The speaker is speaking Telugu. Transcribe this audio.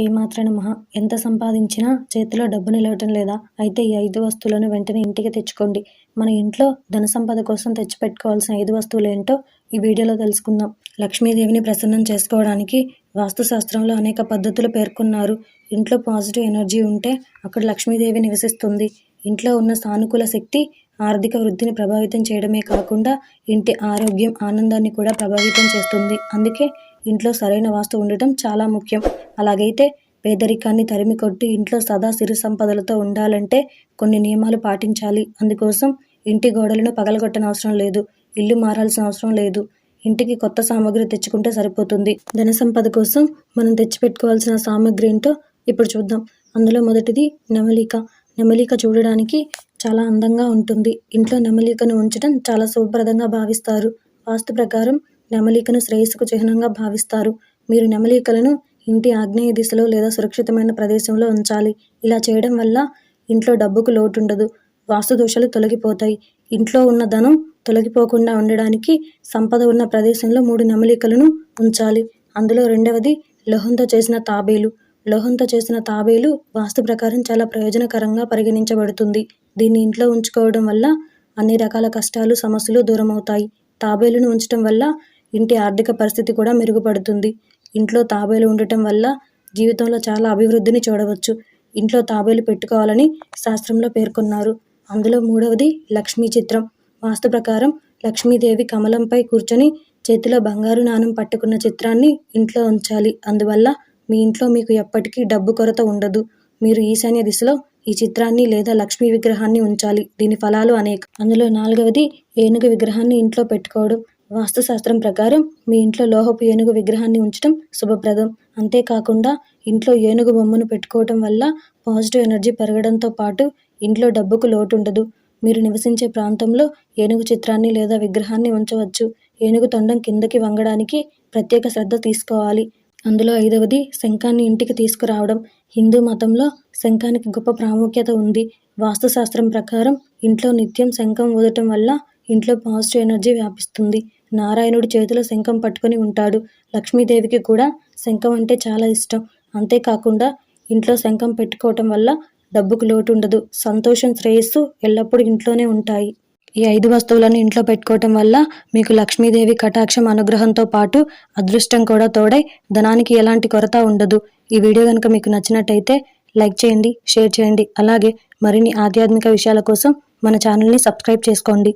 శ్రీమాత్ర నమః. ఎంత సంపాదించినా చేతిలో డబ్బు నిలవటం లేదా? అయితే ఈ ఐదు వస్తువులను వెంటనే ఇంటికి తెచ్చుకోండి. మన ఇంట్లో ధన సంపద కోసం తెచ్చిపెట్టుకోవాల్సిన ఐదు వస్తువులు ఏంటో ఈ వీడియోలో తెలుసుకుందాం. లక్ష్మీదేవిని ప్రసన్నం చేసుకోవడానికి వాస్తుశాస్త్రంలో అనేక పద్ధతులు పేర్కొన్నారు. ఇంట్లో పాజిటివ్ ఎనర్జీ ఉంటే అక్కడ లక్ష్మీదేవి నివసిస్తుంది. ఇంట్లో ఉన్న సానుకూల శక్తి ఆర్థిక వృద్ధిని ప్రభావితం చేయడమే కాకుండా ఇంటి ఆరోగ్యం ఆనందాన్ని కూడా ప్రభావితం చేస్తుంది. అందుకే ఇంట్లో సరైన వాస్తు ఉండటం చాలా ముఖ్యం. అలాగైతే పేదరికాన్ని తరిమి కొట్టి ఇంట్లో సదా సిరి సంపదలతో ఉండాలంటే కొన్ని నియమాలు పాటించాలి. అందుకోసం ఇంటి గోడలను పగలగొట్టనవసరం లేదు. ఇల్లు మారాల్సిన అవసరం లేదు. ఇంటికి కొత్త సామాగ్రి తెచ్చుకుంటే సరిపోతుంది. ధన సంపద కోసం మనం తెచ్చిపెట్టుకోవాల్సిన సామాగ్రి ఏంటో ఇప్పుడు చూద్దాం. అందులో మొదటిది నెమలిక. నెమలిక చూడడానికి చాలా అందంగా ఉంటుంది. ఇంట్లో నెమలికను ఉంచడం చాలా శుభప్రదంగా భావిస్తారు. వాస్తు ప్రకారం నెమలికను శ్రేయస్సుకు చిహ్నంగా భావిస్తారు. మీరు నెమలికలను ఇంటి ఆగ్నేయ దిశలో లేదా సురక్షితమైన ప్రదేశంలో ఉంచాలి. ఇలా చేయడం వల్ల ఇంట్లో డబ్బుకు లోటు ఉండదు వాస్తు దోషాలు తొలగిపోతాయి. ఇంట్లో ఉన్న ధనం తొలగిపోకుండా ఉండడానికి సంపద ఉన్న ప్రదేశంలో మూడు నెమలికలను ఉంచాలి. అందులో రెండవది లోహంతో చేసిన తాబేలు. లోహంతో చేసిన తాబేలు వాస్తు ప్రకారం చాలా ప్రయోజనకరంగా పరిగణించబడుతుంది. దీన్ని ఇంట్లో ఉంచుకోవడం వల్ల అన్ని రకాల కష్టాలు సమస్యలు దూరమవుతాయి. తాబేలును ఉంచడం వల్ల ఇంటి ఆర్థిక పరిస్థితి కూడా మెరుగుపడుతుంది. ఇంట్లో తాబేలు ఉండటం వల్ల జీవితంలో చాలా అభివృద్ధిని చూడవచ్చు. ఇంట్లో తాబేలు పెట్టుకోవాలని శాస్త్రంలో పేర్కొన్నారు. అందులో మూడవది లక్ష్మీ చిత్రం. వాస్తు ప్రకారం లక్ష్మీదేవి కమలంపై కూర్చొని చేతిలో బంగారు నాణం పట్టుకున్న చిత్రాన్ని ఇంట్లో ఉంచాలి. అందువల్ల మీ ఇంట్లో మీకు ఎప్పటికీ డబ్బు కొరత ఉండదు. మీరు ఈశాన్య దిశలో ఈ చిత్రాన్ని లేదా లక్ష్మీ విగ్రహాన్ని ఉంచాలి. దీని ఫలాలు అనేక. అందులో నాలుగవది ఏనుగు విగ్రహాన్ని ఇంట్లో పెట్టుకోవడం. వాస్తుశాస్త్రం ప్రకారం మీ ఇంట్లో లోహపు ఏనుగు విగ్రహాన్ని ఉంచడం శుభప్రదం. అంతేకాకుండా ఇంట్లో ఏనుగు బొమ్మను పెట్టుకోవటం వల్ల పాజిటివ్ ఎనర్జీ పెరగడంతో పాటు ఇంట్లో డబ్బుకు లోటు ఉండదు మీరు నివసించే ప్రాంతంలో ఏనుగు చిత్రాన్ని లేదా విగ్రహాన్ని ఉంచవచ్చు. ఏనుగు తొండం కిందకి వంగడానికి ప్రత్యేక శ్రద్ధ తీసుకోవాలి. అందులో ఐదవది శంఖాన్ని ఇంటికి తీసుకురావడం. హిందూ మతంలో శంఖానికి గొప్ప ప్రాముఖ్యత ఉంది. వాస్తుశాస్త్రం ప్రకారం ఇంట్లో నిత్యం శంఖం ఊదటం వల్ల ఇంట్లో పాజిటివ్ ఎనర్జీ వ్యాపిస్తుంది. నారాయణుడు చేతిలో శంఖం పట్టుకొని ఉంటాడు. లక్ష్మీదేవికి కూడా శంఖం అంటే చాలా ఇష్టం. అంతేకాకుండా ఇంట్లో శంఖం పెట్టుకోవటం వల్ల డబ్బుకు లోటు ఉండదు సంతోషం శ్రేయస్సు ఎల్లప్పుడూ ఇంట్లోనే ఉంటాయి. ఈ ఐదు వస్తువులను ఇంట్లో పెట్టుకోవటం వల్ల మీకు లక్ష్మీదేవి కటాక్షం అనుగ్రహంతో పాటు అదృష్టం కూడా తోడై ధనానికి ఎలాంటి కొరత ఉండదు. ఈ వీడియో కనుక మీకు నచ్చినట్టయితే లైక్ చేయండి షేర్ చేయండి. అలాగే మరిన్ని ఆధ్యాత్మిక విషయాల కోసం మన ఛానల్ని సబ్స్క్రైబ్ చేసుకోండి.